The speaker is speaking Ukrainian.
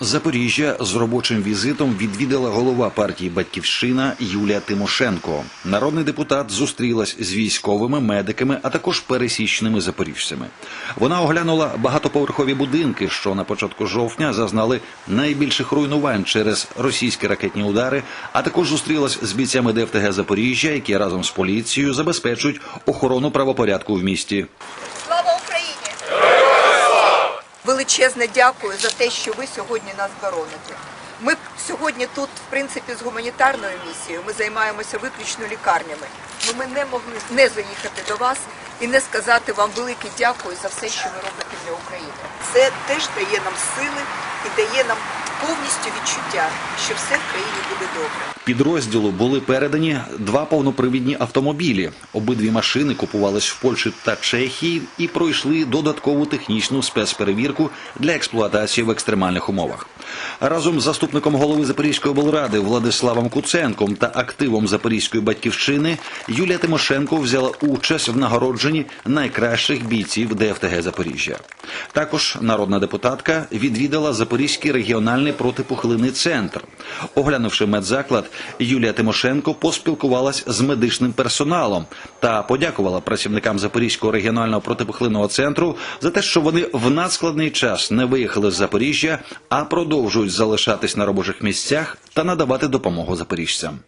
Запоріжжя з робочим візитом відвідала голова партії Батьківщина Юлія Тимошенко. Народний депутат зустрілась з військовими, медиками, а також пересічними запоріжцями. Вона оглянула багатоповерхові будинки, що на початку жовтня зазнали найбільших руйнувань через російські ракетні удари, а також зустрілась з бійцями ДФТГ Запоріжжя, які разом з поліцією забезпечують охорону правопорядку в місті. Величезне дякую за те, що ви сьогодні нас бороните. Ми сьогодні тут, в принципі, з гуманітарною місією. Ми займаємося виключно лікарнями. Ну, ми не могли не заїхати до вас і не сказати вам велике дякую за все, що ви робите для України. Це теж дає нам сили і дає нам повністю відчуття, що все в країні буде добре. Підрозділу були передані два повнопривідні автомобілі. Обидві машини купувались в Польщі та Чехії і пройшли додаткову технічну спецперевірку для експлуатації в екстремальних умовах. Разом з заступником голови Запорізької облради Владиславом Куценком та активом Запорізької батьківщини Юлія Тимошенко взяла участь в нагородженні найкращих бійців ДФТГ Запоріжжя. Також народна депутатка відвідала Запорізький регіональний протипухлинний центр. Оглянувши медзаклад, Юлія Тимошенко поспілкувалась з медичним персоналом та подякувала працівникам Запорізького регіонального протипухлинного центру за те, що вони в надскладний час не виїхали з Запоріжжя, а продовжують залишатись на робочих місцях та надавати допомогу запоріжцям.